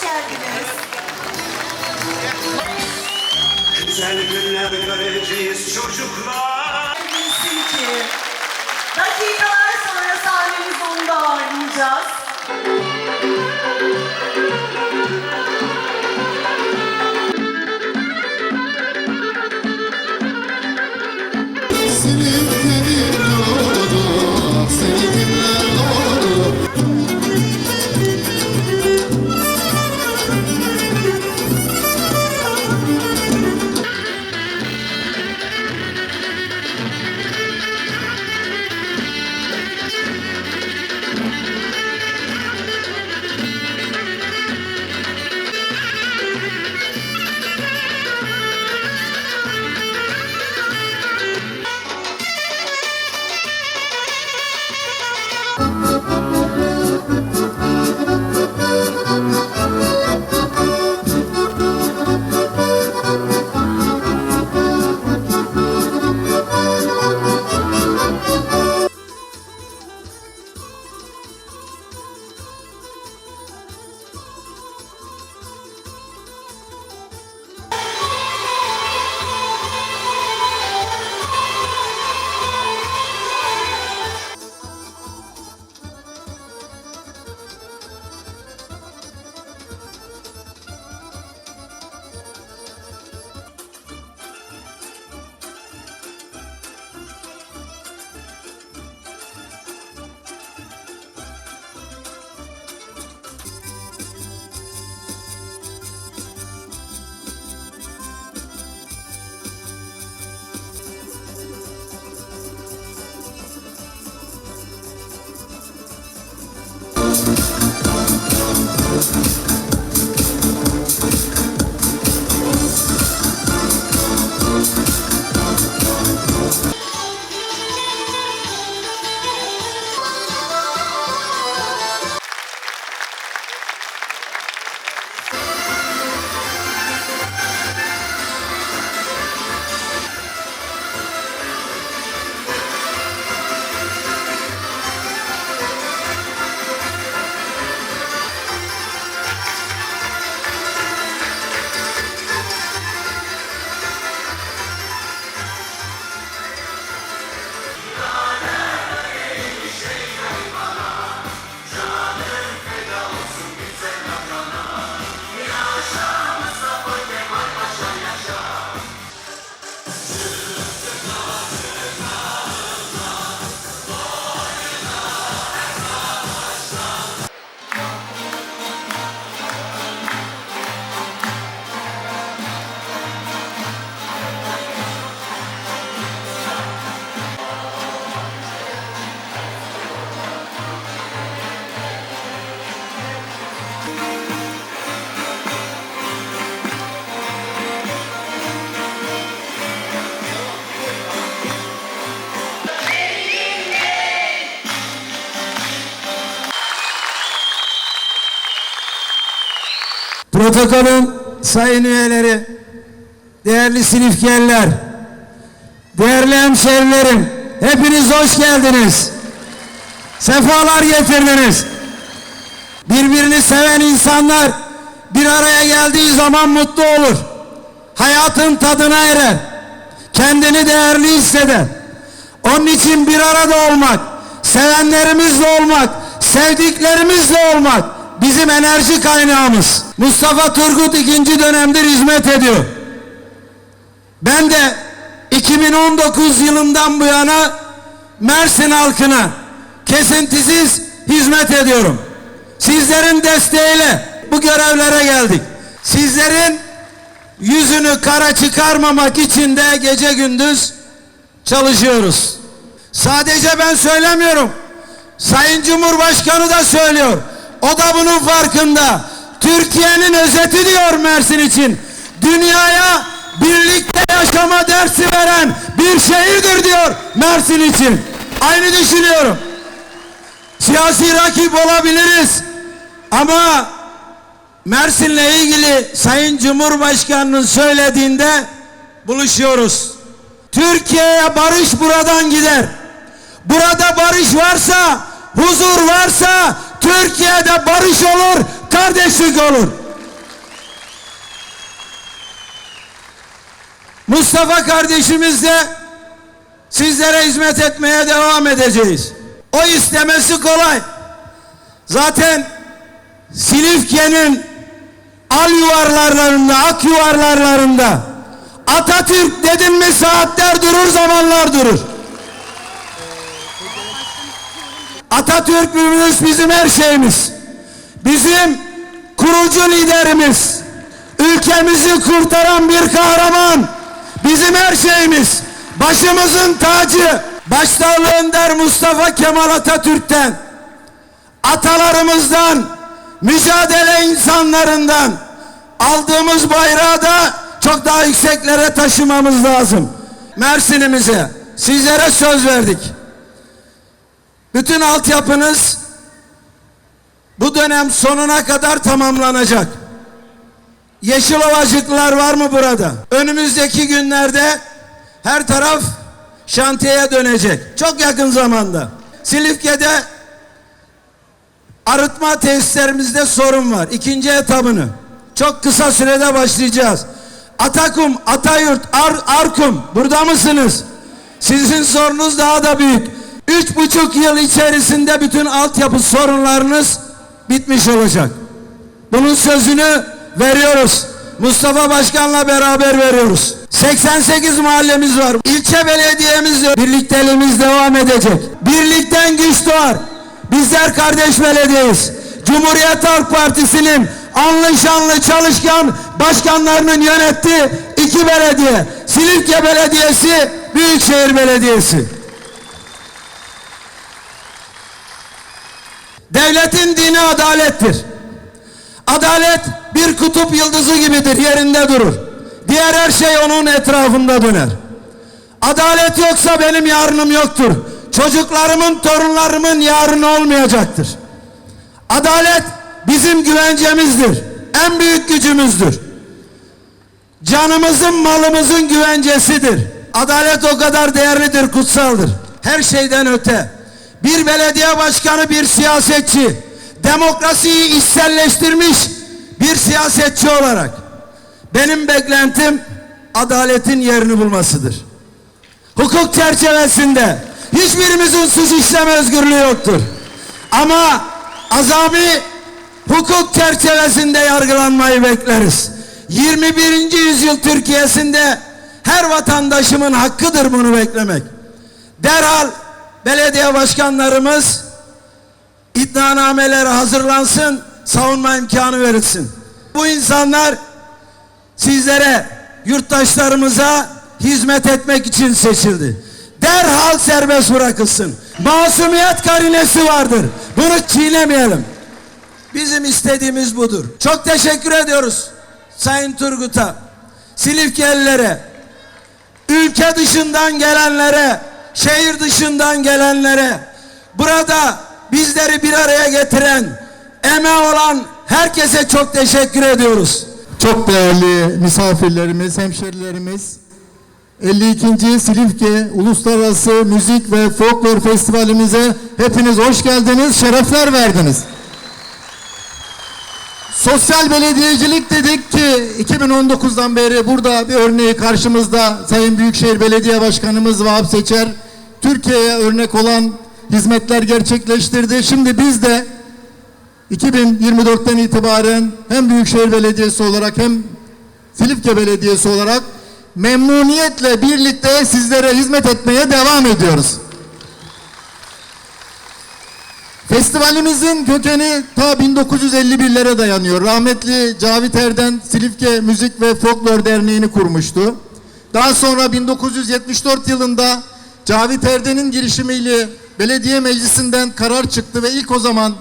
Geldiniz. Güzel günler göreceğiz çocuklar. Bilsin ki dakikalar sonra sahnemizde onu da. Protokolün sayın üyeleri, değerli sınıfgerler, değerli hemşerilerim, hepiniz hoş geldiniz. Sefalar getirdiniz. Birbirini seven insanlar bir araya geldiği zaman mutlu olur. Hayatın tadına erer. Kendini değerli hisseder. Onun için bir arada olmak, sevenlerimizle olmak, sevdiklerimizle olmak bizim enerji kaynağımız. Mustafa Turgut ikinci dönemdir hizmet ediyor. Ben de 2019 yılından bu yana Mersin halkına kesintisiz hizmet ediyorum. Sizlerin desteğiyle bu görevlere geldik. Sizlerin yüzünü kara çıkarmamak için de gece gündüz çalışıyoruz. Sadece ben söylemiyorum. Sayın Cumhurbaşkanı da söylüyor. O da bunun farkında. Türkiye'nin özeti diyor Mersin için. Dünyaya birlikte yaşama dersi veren bir şehirdir diyor Mersin için. Aynı düşünüyorum. Siyasi rakip olabiliriz. Ama Mersin'le ilgili Sayın Cumhurbaşkanı'nın söylediğinde buluşuyoruz. Türkiye'ye barış buradan gider. Burada barış varsa, huzur varsa Türkiye'de barış olur, kardeşlik olur. Mustafa kardeşimizle sizlere hizmet etmeye devam edeceğiz. O istemesi kolay. Zaten Silifke'nin al yuvarlarlarında, ak yuvarlarlarında Atatürk dedim mi saatler durur, zamanlar durur. Atatürk'ümüz bizim her şeyimiz. Bizim kurucu liderimiz. Ülkemizi kurtaran bir kahraman. Bizim her şeyimiz. Başımızın tacı. Başsağlığı Önder Mustafa Kemal Atatürk'ten, atalarımızdan, mücadele insanlarından aldığımız bayrağı da çok daha yükseklere taşımamız lazım. Mersin'imize sizlere söz verdik. Bütün altyapınız bu dönem sonuna kadar tamamlanacak. Yeşil ovacıklar var mı burada? Önümüzdeki günlerde her taraf şantiyeye dönecek. Çok yakın zamanda. Silifke'de arıtma tesislerimizde sorun var. İkinci etabını çok kısa sürede başlayacağız. Atakum, Atayurt, Ar Arkum burada mısınız? Sizin sorunuz daha da büyük. Üç buçuk yıl içerisinde bütün altyapı sorunlarınız bitmiş olacak. Bunun sözünü veriyoruz. Mustafa Başkan'la beraber veriyoruz. 88 mahallemiz var. İlçe belediyemizle birlikteliğimiz devam edecek. Birlikten güç doğar. Bizler kardeş belediyeyiz. Cumhuriyet Halk Partisi'nin anlı şanlı çalışkan başkanlarının yönettiği iki belediye. Silifke Belediyesi, Büyükşehir Belediyesi. Devletin dini adalettir. Adalet bir kutup yıldızı gibidir, yerinde durur. Diğer her şey onun etrafında döner. Adalet yoksa benim yarınım yoktur. Çocuklarımın, torunlarımın yarını olmayacaktır. Adalet bizim güvencemizdir. En büyük gücümüzdür. Canımızın, malımızın güvencesidir. Adalet o kadar değerlidir, kutsaldır. Her şeyden öte. Bir belediye başkanı, bir siyasetçi, demokrasiyi içselleştirmiş bir siyasetçi olarak benim beklentim adaletin yerini bulmasıdır. Hukuk çerçevesinde hiçbirimizin suç işleme özgürlüğü yoktur. Ama azami hukuk çerçevesinde yargılanmayı bekleriz. 21. yüzyıl Türkiye'sinde her vatandaşımın hakkıdır bunu beklemek. Derhal belediye başkanlarımız iddianameleri hazırlansın, savunma imkanı verilsin. Bu insanlar sizlere, yurttaşlarımıza hizmet etmek için seçildi. Derhal serbest bırakılsın. Masumiyet karinesi vardır. Bunu çiğnemeyelim. Bizim istediğimiz budur. Çok teşekkür ediyoruz Sayın Turgut'a, Silifkelilere, ülke dışından gelenlere, şehir dışından gelenlere, burada bizleri bir araya getiren, emeği olan herkese çok teşekkür ediyoruz. Çok değerli misafirlerimiz, hemşerilerimiz, 52. Silifke Uluslararası Müzik ve Folklor Festivalimize hepiniz hoş geldiniz, şerefler verdiniz. Sosyal belediyecilik dedik ki 2019'dan beri burada bir örneği karşımızda Sayın Büyükşehir Belediye Başkanımız Vahap Seçer Türkiye'ye örnek olan hizmetler gerçekleştirdi. Şimdi biz de 2024'ten itibaren hem Büyükşehir Belediyesi olarak hem Silifke Belediyesi olarak memnuniyetle birlikte sizlere hizmet etmeye devam ediyoruz. Festivalimizin kökeni ta 1951'lere dayanıyor. Rahmetli Cavit Erden Silifke Müzik ve Folklor Derneği'ni kurmuştu. Daha sonra 1974 yılında Cavit Erden'in girişimiyle belediye meclisinden karar çıktı ve ilk o zaman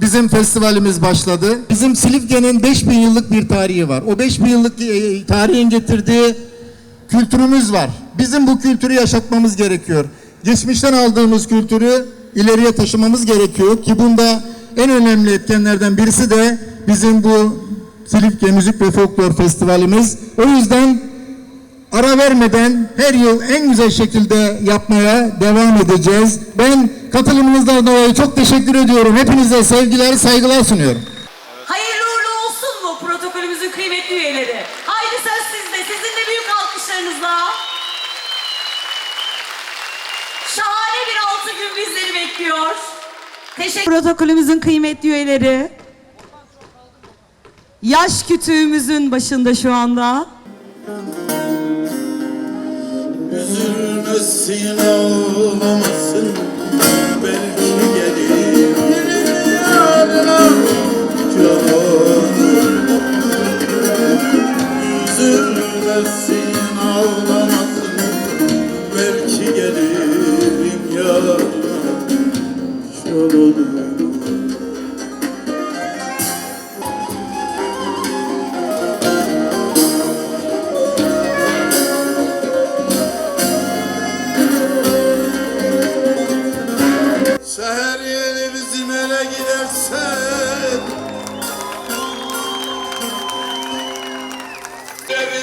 bizim festivalimiz başladı. Bizim Silifke'nin 5000 yıllık bir tarihi var. O 5000 yıllık e, tarihin getirdiği kültürümüz var. Bizim bu kültürü yaşatmamız gerekiyor. Geçmişten aldığımız kültürü ileriye taşımamız gerekiyor ki bunda en önemli etkenlerden birisi de bizim bu Silifke Müzik ve Folklor Festivalimiz. O yüzden ara vermeden her yıl en güzel şekilde yapmaya devam edeceğiz. Ben katılımınızdan dolayı çok teşekkür ediyorum. Hepinize sevgiler, saygılar sunuyorum. Hayırlı uğurlu olsun mu protokolümüzün kıymetli üyeleri? Haydi söz sizde, sizinle büyük alkışlarınızla. Şahane bir altı gün bizleri bekliyor. Teşekkür protokolümüzün kıymetli üyeleri. Yaş kütüğümüzün başında şu anda. Üzülmesin ağlamasın belki gelir yarına. Üzülmesin ağlamasın belki gelirim yarına. Şöyle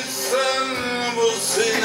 bilsen bu seni